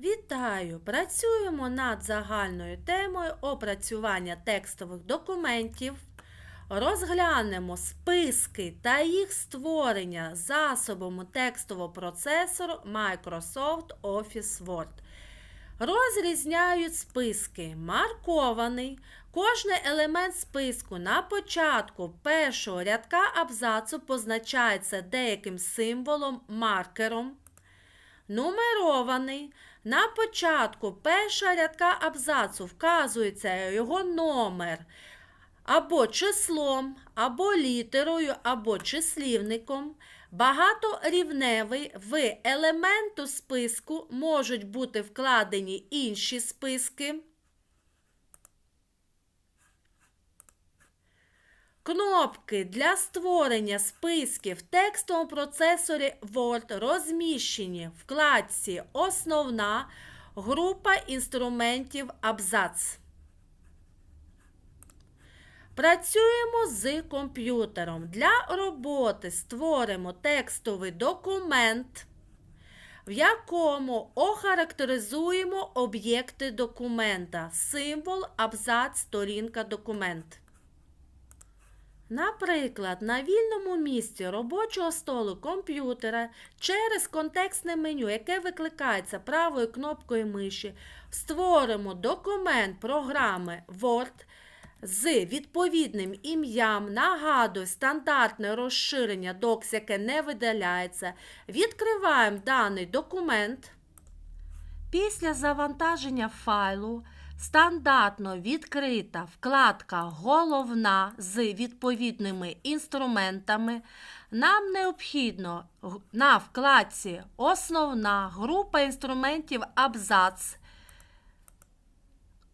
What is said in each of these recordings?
Вітаю! Працюємо над загальною темою опрацювання текстових документів. Розглянемо списки та їх створення засобами текстового процесору Microsoft Office Word. Розрізняють списки маркований. Кожний елемент списку на початку першого рядка абзацу позначається деяким символом маркером. Нумерований. На початку першого рядка абзацу вказується його номер або числом, або літерою, або числівником. Багаторівневий в елементу списку можуть бути вкладені інші списки. Кнопки для створення списків в текстовому процесорі Word розміщені в вкладці Основна група інструментів абзац. Працюємо з комп'ютером. Для роботи створимо текстовий документ, в якому охарактеризуємо об'єкти документа, символ, абзац, сторінка, документ. Наприклад, на вільному місці робочого столу комп'ютера через контекстне меню, яке викликається правою кнопкою миші, створимо документ програми Word з відповідним ім'ям, нагадую, стандартне розширення Docs, яке не видаляється. Відкриваємо даний документ. Після завантаження файлу стандартно відкрита вкладка Головна з відповідними інструментами. Нам необхідно на вкладці Основна група інструментів Абзац.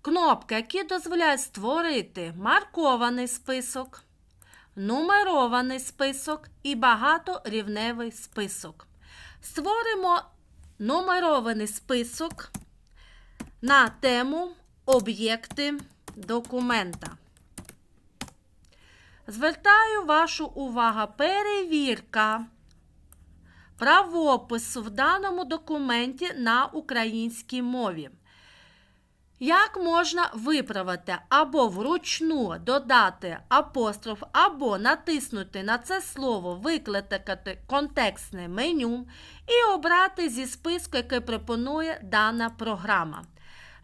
Кнопки, які дозволяють створити маркований список, нумерований список і багаторівневий список. Створимо нумерований список на тему об'єкти документа. Звертаю вашу увагу перевірка правопису в даному документі на українській мові. Як можна виправити або вручну додати апостроф, або натиснути на це слово, викликати контекстне меню і обрати зі списку, який пропонує дана програма.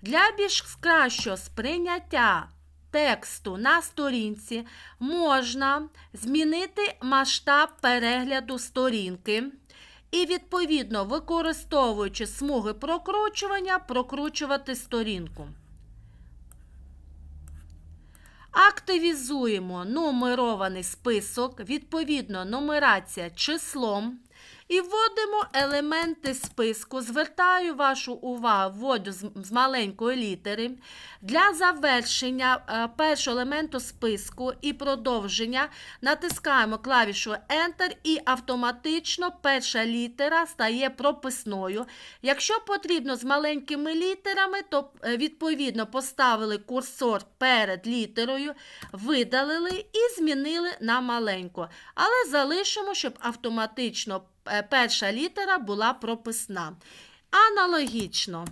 Для більш кращого сприйняття тексту на сторінці можна змінити масштаб перегляду сторінки. І, відповідно, використовуючи смуги прокручування, прокручувати сторінку. Активізуємо нумерований список, відповідно, нумерація числом. І вводимо елементи списку. Звертаю вашу увагу, вводу з маленької літери. Для завершення е, першого елементу списку і продовження натискаємо клавішу Enter і автоматично перша літера стає прописною. Якщо потрібно з маленькими літерами, то е, відповідно поставили курсор перед літерою, видалили і змінили на маленьку. Але залишимо, щоб автоматично. Е, перша літера була прописна. Аналогічно.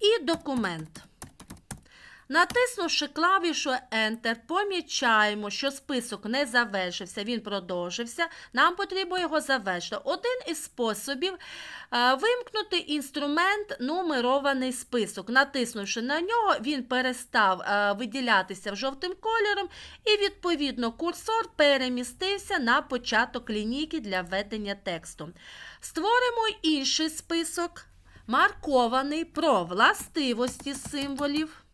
І документ. Натиснувши клавішу Enter, помічаємо, що список не завершився, він продовжився. Нам потрібно його завершити. Один із способів е, вимкнути інструмент нумерований список. Натиснувши на нього, він перестав е, виділятися жовтим кольором, і, відповідно, курсор перемістився на початок лінійки для введення тексту. Створимо інший список, маркований про властивості символів.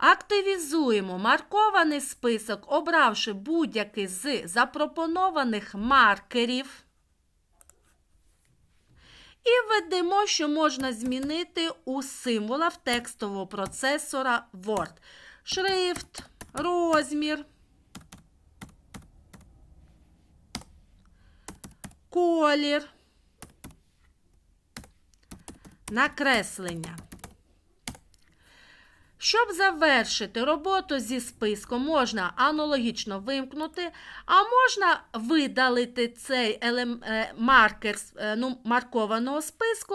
Активізуємо маркований список, обравши будь-який з запропонованих маркерів. І введемо, що можна змінити у символах текстового процесора Word. Шрифт, розмір, колір, накреслення. Щоб завершити роботу зі списком, можна аналогічно вимкнути, а можна видалити цей е, маркер е, ну, маркованого списку,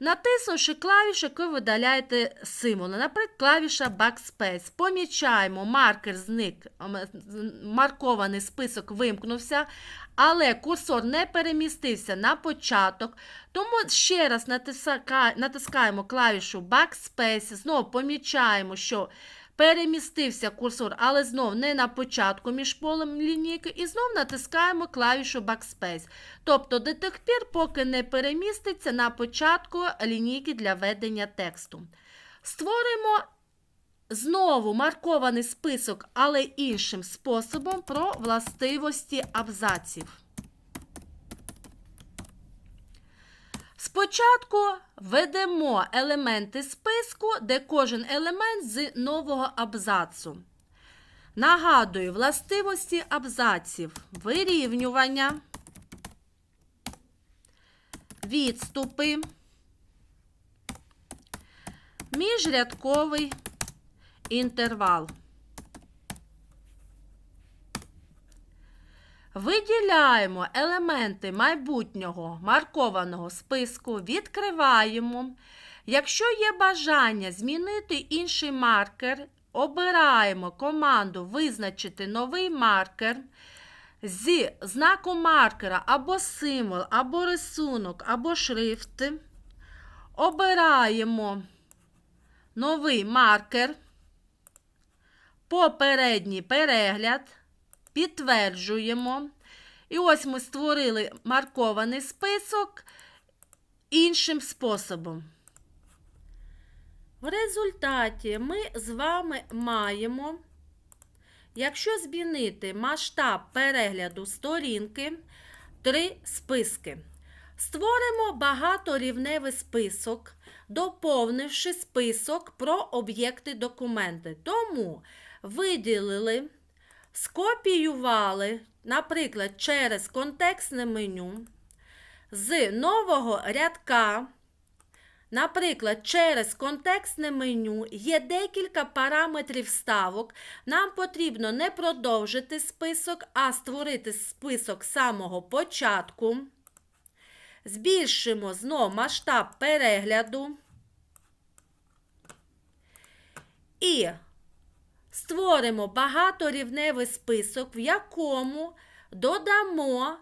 натиснувши клавішу, яку ви видаляєте символи. Наприклад, клавіша Backspace. Помічаємо, маркер зник, маркований список вимкнувся, але курсор не перемістився на початок. Тому ще раз натискаємо клавішу Backspace, знову помічаємо, що перемістився курсор, але знов не на початку між полем лінійки, і знов натискаємо клавішу Backspace. Тобто до тих пір, поки не переміститься на початку лінійки для ведення тексту. Створимо знову маркований список, але іншим способом про властивості абзаців. Спочатку введемо елементи списку, де кожен елемент з нового абзацу. Нагадую, властивості абзаців вирівнювання, відступи, міжрядковий інтервал. Виділяємо елементи майбутнього маркованого списку, відкриваємо. Якщо є бажання змінити інший маркер, обираємо команду Визначити новий маркер. Зі знаку маркера або символ, або рисунок, або шрифт. Обираємо новий маркер, попередній перегляд, підтверджуємо. І ось ми створили маркований список іншим способом. В результаті ми з вами маємо, якщо змінити масштаб перегляду сторінки, три списки. Створимо багаторівневий список, доповнивши список про об'єкти документи. Тому виділили, скопіювали, наприклад, через контекстне меню з нового рядка. Наприклад, через контекстне меню є декілька параметрів вставок. Нам потрібно не продовжити список, а створити список з самого початку. Збільшимо знов масштаб перегляду. І створимо багаторівневий список, в якому додамо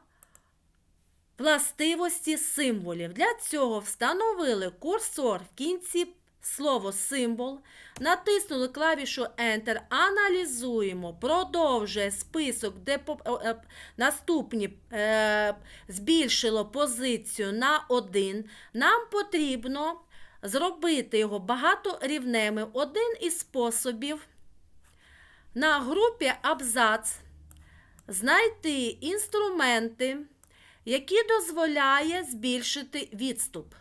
властивості символів. Для цього встановили курсор в кінці слово символ, натиснули клавішу Enter, аналізуємо, продовжує список, де е, е, наступні е, збільшило позицію на 1. Нам потрібно зробити його багаторівневим. Один із способів на групі абзац знайти інструменти, які дозволяє збільшити відступ.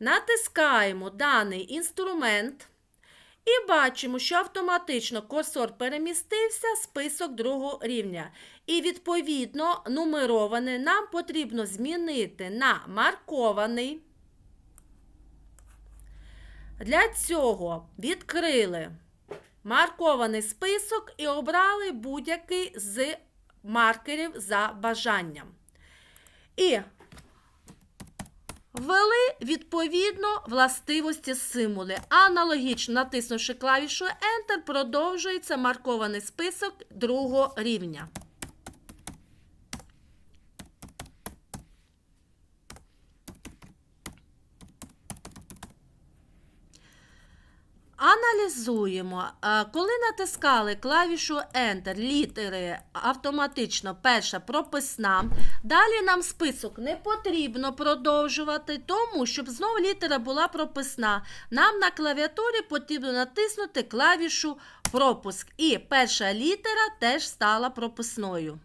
Натискаємо даний інструмент і бачимо, що автоматично курсор перемістився в список другого рівня. І, відповідно, нумерований нам потрібно змінити на маркований. Для цього відкрили маркований список і обрали будь-який з маркерів за бажанням. І ввели відповідно властивості символи. Аналогічно натиснувши клавішу Enter, продовжується маркований список другого рівня. Аналізуємо. Коли натискали клавішу Enter, літери автоматично перша прописна. Далі нам список не потрібно продовжувати, тому щоб знову літера була прописна. Нам на клавіатурі потрібно натиснути клавішу пропуск. І перша літера теж стала прописною.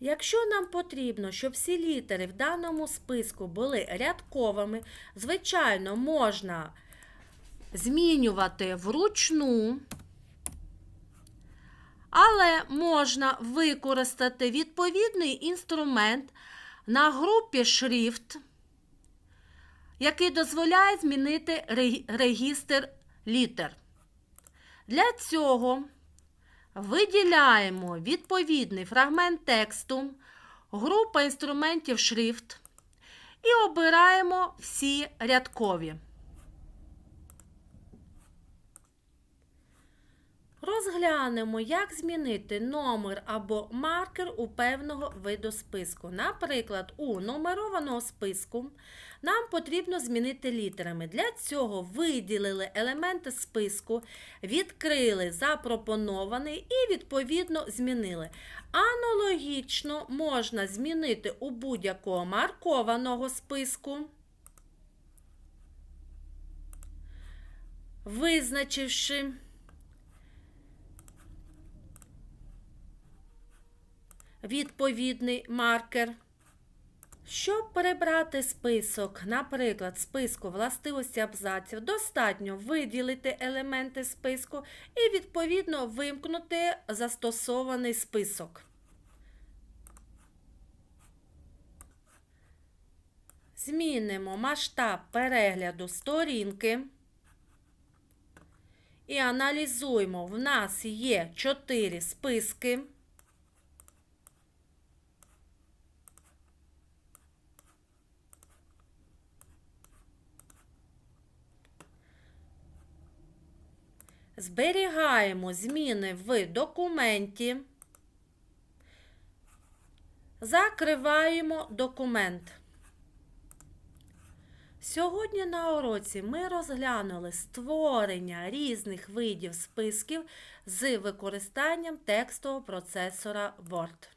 Якщо нам потрібно, щоб всі літери в даному списку були рядковими, звичайно, можна змінювати вручну, але можна використати відповідний інструмент на групі шрифт, який дозволяє змінити регістр літер. Для цього виділяємо відповідний фрагмент тексту, група інструментів шрифт і обираємо всі рядкові. Розглянемо, як змінити номер або маркер у певного виду списку. Наприклад, у нумерованого списку нам потрібно змінити літерами. Для цього виділили елементи списку, відкрили запропонований і, відповідно, змінили. Аналогічно можна змінити у будь-якого маркованого списку. Визначивши відповідний маркер. Щоб перебрати список, наприклад, списку властивості абзаців, достатньо виділити елементи списку і, відповідно, вимкнути застосований список. Змінимо масштаб перегляду сторінки. І аналізуємо. В нас є 4 списки. Зберігаємо зміни в документі. Закриваємо документ. Сьогодні на уроці ми розглянули створення різних видів списків з використанням текстового процесора Word.